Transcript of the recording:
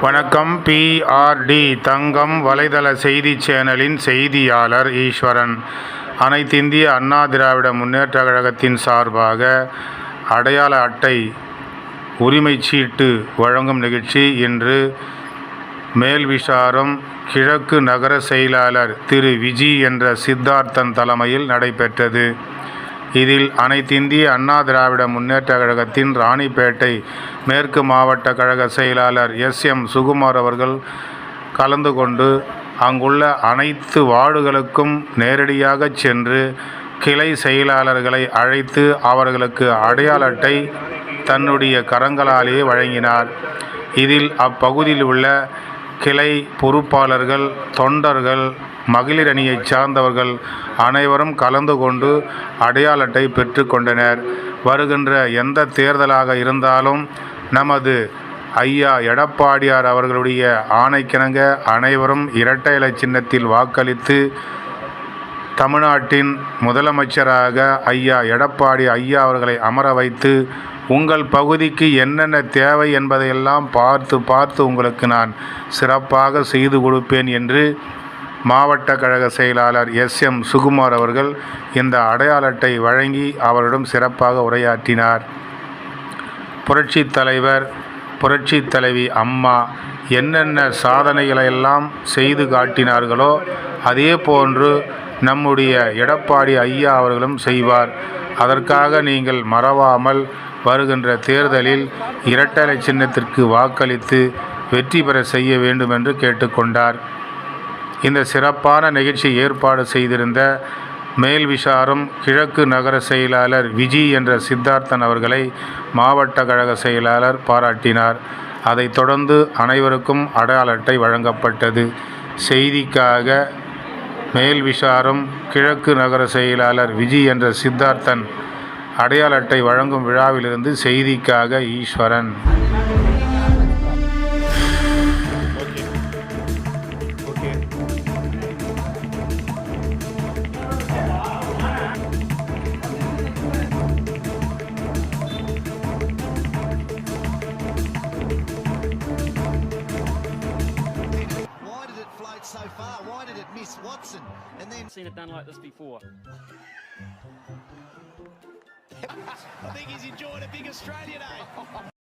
வணக்கம் பிஆர்டி தங்கம் வலைதள செய்தி சேனலின் செய்தியாளர் ஈஸ்வரன். அனைத்திந்திய அண்ணா திராவிட முன்னேற்றக் கழகத்தின் சார்பாக அடையாள அட்டை உரிமைச் சீட்டு வழங்கும் நிகழ்ச்சி இன்று மேல்விசாரம் கிழக்கு நகர செயலாளர் திரு விஜி என்ற சித்தார்த்தன் தலைமையில் நடைபெற்றது. இதில் அனைத்திந்திய அண்ணா திராவிட முன்னேற்றக் கழகத்தின் ராணிப்பேட்டை மேற்கு மாவட்ட கழக செயலாளர் எஸ் எம் சுகுமார் அவர்கள் கலந்து கொண்டு அங்குள்ள அனைத்து வார்டுகளுக்கும் நேரடியாக சென்று கிளை செயலாளர்களை அழைத்து அவர்களுக்கு அடையாள அட்டை தன்னுடைய கரங்களாலேயே வழங்கினார். இதில் அப்பகுதியில் உள்ள கிளை பொறுப்பாளர்கள் தொண்டர்கள் மகளிர் அணியைச் சார்ந்தவர்கள் அனைவரும் கலந்து கொண்டு அடையாள அட்டை பெற்றுக்கொண்டனர் வருகின்ற எந்த தேர்தலாக இருந்தாலும் நமது ஐயா எடப்பாடியார் அவர்களுடைய ஆணைக்கிணங்க அனைவரும் இரட்டை இலை சின்னத்தில் வாக்களித்து தமிழ்நாட்டின் முதலமைச்சராக ஐயா எடப்பாடி ஐயா அவர்களை அமர வைத்து உங்கள் பகுதிக்கு என்னென்ன தேவை என்பதையெல்லாம் பார்த்து பார்த்து உங்களுக்கு நான் சிறப்பாக செய்து கொடுப்பேன் என்று மாவட்ட கழக செயலாளர் எஸ் எம் சுகுமார் அவர்கள் இந்த அடையாள அட்டை வழங்கி அவரிடம் சிறப்பாக உரையாற்றினார். புரட்சித் தலைவர் புரட்சி தலைவி அம்மா என்னென்ன சாதனைகளை எல்லாம் செய்து காட்டினார்களோ அதே போன்று நம்முடைய எடப்பாடி ஐயா அவர்களும் செய்வார். அதற்காக நீங்கள் மறவாமல் வருகின்ற தேர்தலில் இரட்டலை சின்னத்திற்கு வாக்களித்து வெற்றி பெற செய்ய வேண்டும் என்று கேட்டுக்கொண்டார். இந்த சிறப்பான நிகழ்ச்சி ஏற்பாடு செய்திருந்த மேல்விசாரம் கிழக்கு நகர செயலாளர் விஜி என்ற சித்தார்த்தன் அவர்களை மாவட்ட கழக செயலாளர் பாராட்டினார். அதைத் தொடர்ந்து அனைவருக்கும் அடையாள அட்டை வழங்கப்பட்டது. செய்திக்காக மேல் விசாரம் கிழக்கு நகர செயலாளர் விஜி என்ற சித்தார்த்தன் அடையாள அட்டை வழங்கும் விழாவிலிருந்து செய்திக்காக ஈஸ்வரன். So far? Why did it miss Watson? And then seen it done like this before. I think he's enjoying a big Australia day. Eh?